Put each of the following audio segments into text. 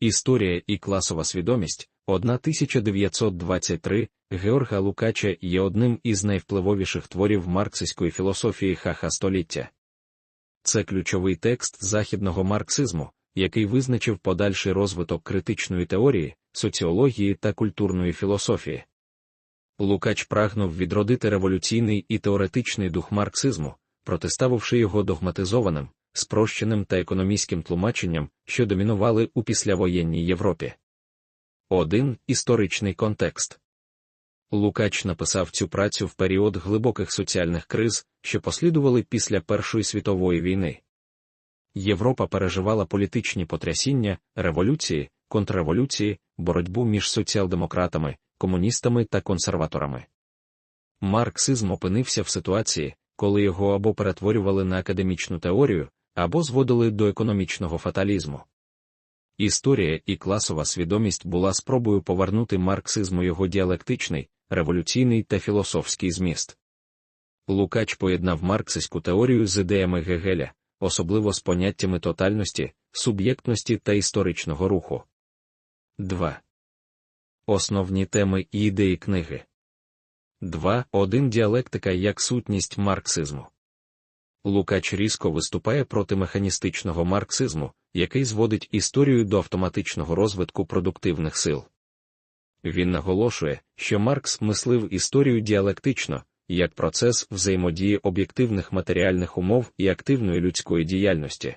Історія і класова свідомість 1923 Георга Лукача є одним із найвпливовіших творів марксистської філософії хаха століття. Це ключовий текст західного марксизму, який визначив подальший розвиток критичної теорії, соціології та культурної філософії. Лукач прагнув відродити революційний і теоретичний дух марксизму, протиставивши його догматизованим, спрощеним та економістським тлумаченням, що домінували у післявоєнній Європі. 1. Історичний контекст Лукач написав цю працю в період глибоких соціальних криз, що послідували після Першої світової війни. Європа переживала політичні потрясіння, революції, контрреволюції, боротьбу між соціал-демократами, комуністами та консерваторами. Марксизм опинився в ситуації, коли його або перетворювали на академічну теорію, або зводили до економічного фаталізму. Історія і класова свідомість була спробою повернути марксизму його діалектичний, революційний та філософський зміст. Лукач поєднав марксистську теорію з ідеями Гегеля, особливо з поняттями тотальності, суб'єктності та історичного руху. 2. Основні теми і ідеї книги 2.1 Діалектика як сутність марксизму. Лукач різко виступає проти механістичного марксизму, який зводить історію до автоматичного розвитку продуктивних сил. Він наголошує, що Маркс мислив історію діалектично, як процес взаємодії об'єктивних матеріальних умов і активної людської діяльності.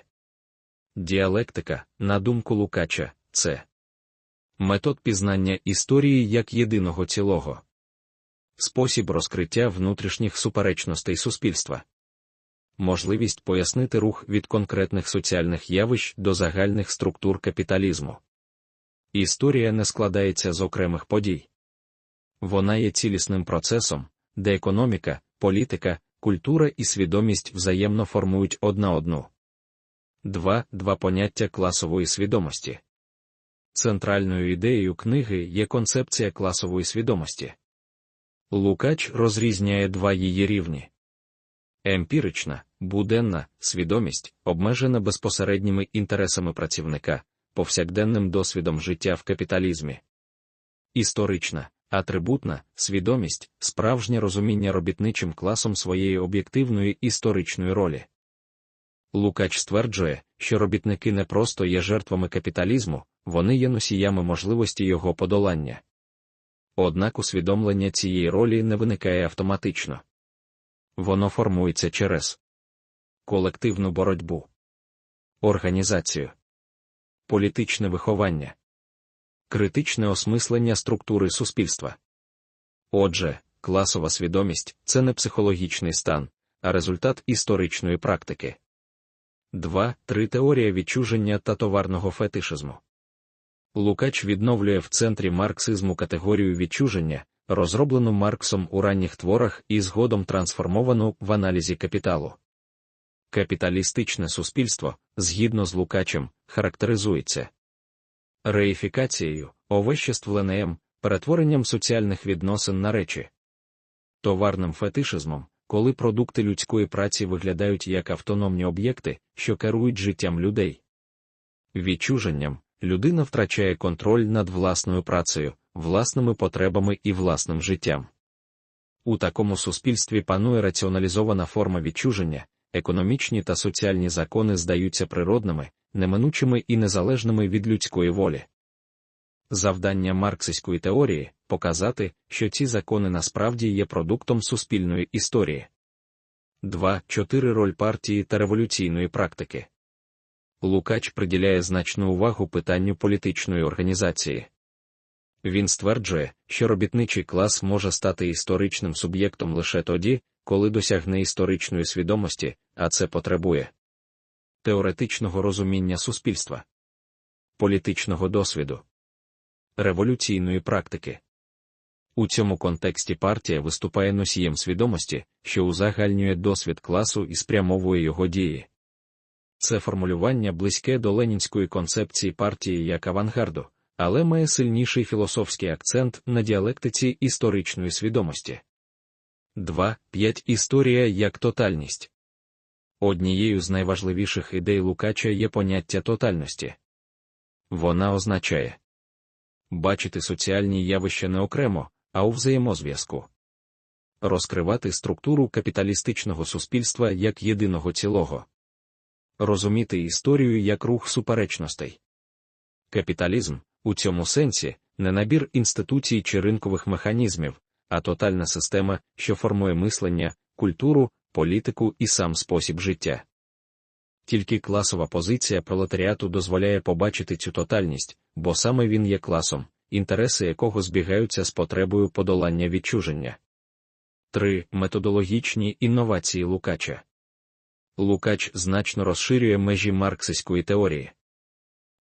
Діалектика, на думку Лукача, це метод пізнання історії як єдиного цілого, спосіб розкриття внутрішніх суперечностей суспільства, можливість пояснити рух від конкретних соціальних явищ до загальних структур капіталізму. Історія не складається з окремих подій. Вона є цілісним процесом, де економіка, політика, культура і свідомість взаємно формують одна одну. 2. Два поняття класової свідомості. Центральною ідеєю книги є концепція класової свідомості. Лукач розрізняє два її рівні. Емпірична, буденна свідомість, обмежена безпосередніми інтересами працівника, повсякденним досвідом життя в капіталізмі. Історична, атрибутна свідомість, справжнє розуміння робітничим класом своєї об'єктивної історичної ролі. Лукач стверджує, що робітники не просто є жертвами капіталізму, вони є носіями можливості його подолання. Однак усвідомлення цієї ролі не виникає автоматично. Воно формується через колективну боротьбу, організацію, політичне виховання, критичне осмислення структури суспільства. Отже, класова свідомість це не психологічний стан, а результат історичної практики. 2. Три теорія відчуження та товарного фетишизму. Лукач відновлює в центрі марксизму категорію відчуження, розроблену Марксом у ранніх творах і згодом трансформовану в аналізі капіталу. Капіталістичне суспільство, згідно з Лукачем, характеризується реїфікацією, овеществленням, перетворенням соціальних відносин на речі, товарним фетишизмом, коли продукти людської праці виглядають як автономні об'єкти, що керують життям людей. Відчуженням людина втрачає контроль над власною працею, власними потребами і власним життям. У такому суспільстві панує раціоналізована форма відчуження, економічні та соціальні закони здаються природними, неминучими і незалежними від людської волі. Завдання марксистської теорії показати, що ці закони насправді є продуктом суспільної історії. 2.4 Роль партії та революційної практики. Лукач приділяє значну увагу питанню політичної організації. Він стверджує, що робітничий клас може стати історичним суб'єктом лише тоді, коли досягне історичної свідомості, а це потребує теоретичного розуміння суспільства, політичного досвіду, революційної практики. У цьому контексті партія виступає носієм свідомості, що узагальнює досвід класу і спрямовує його дії. Це формулювання близьке до ленінської концепції партії як авангарду, але має сильніший філософський акцент на діалектиці історичної свідомості. 2.5 Історія як тотальність. Однією з найважливіших ідей Лукача є поняття тотальності. Вона означає бачити соціальні явища не окремо, а у взаємозв'язку, розкривати структуру капіталістичного суспільства як єдиного цілого, розуміти історію як рух суперечностей. Капіталізм у цьому сенсі не набір інституцій чи ринкових механізмів, а тотальна система, що формує мислення, культуру, політику і сам спосіб життя. Тільки класова позиція пролетаріату дозволяє побачити цю тотальність, бо саме він є класом, інтереси якого збігаються з потребою подолання відчуження. 3. Методологічні інновації Лукача Лукач значно розширює межі марксистської теорії.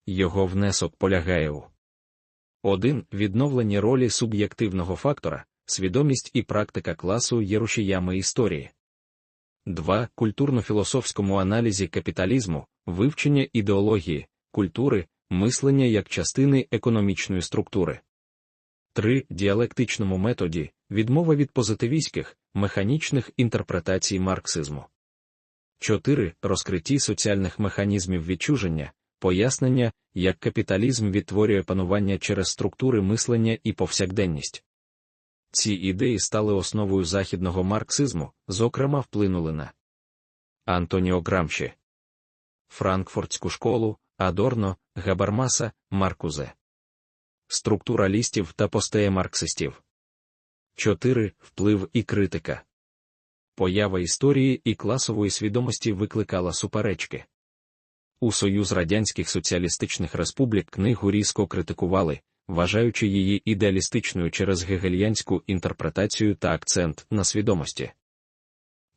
Його внесок полягає у 1. Відновлення ролі суб'єктивного фактора, свідомість і практика класу є рушіями історії. 2. Культурно-філософському аналізі капіталізму, вивчення ідеології, культури, мислення як частини економічної структури. 3. Діалектичному методі, відмова від позитивістських, механічних інтерпретацій марксизму. 4. Розкритті соціальних механізмів відчуження, пояснення, як капіталізм відтворює панування через структури мислення і повсякденність. Ці ідеї стали основою західного марксизму, зокрема вплинули на Антоніо Грамші, Франкфуртську школу, Адорно, Габармаса, Маркузе, структуралістів та постеємарксистів. 4. Вплив і критика. Поява історії і класової свідомості викликала суперечки. У Союз Радянських Соціалістичних Республік книгу різко критикували, вважаючи її ідеалістичною через гегельянську інтерпретацію та акцент на свідомості.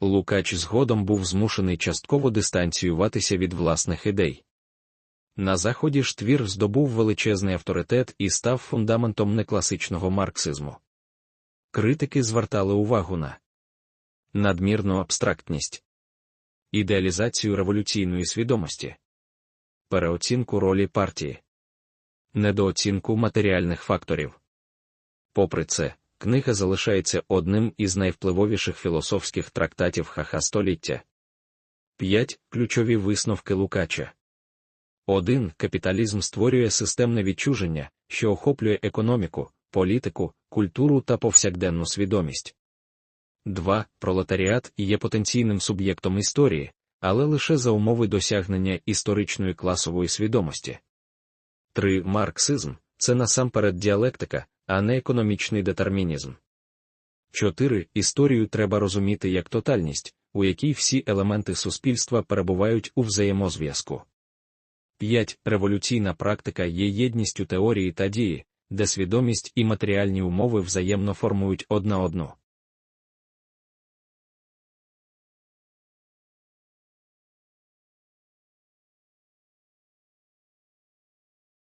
Лукач згодом був змушений частково дистанціюватися від власних ідей. На заході ж твір здобув величезний авторитет і став фундаментом некласичного марксизму. Критики звертали увагу на надмірну абстрактність, ідеалізацію революційної свідомості, переоцінку ролі партії, недооцінку матеріальних факторів. Попри це, книга залишається одним із найвпливовіших філософських трактатів хаха століття. 5. Ключові висновки Лукача. 1. Капіталізм створює системне відчуження, що охоплює економіку, політику, культуру та повсякденну свідомість. 2. Пролетаріат є потенційним суб'єктом історії, але лише за умови досягнення історичної класової свідомості. 3. Марксизм це насамперед діалектика, а не економічний детермінізм. 4. Історію треба розуміти як тотальність, у якій всі елементи суспільства перебувають у взаємозв'язку. 5. Революційна практика є єдністю теорії та дії, де свідомість і матеріальні умови взаємно формують одна одну.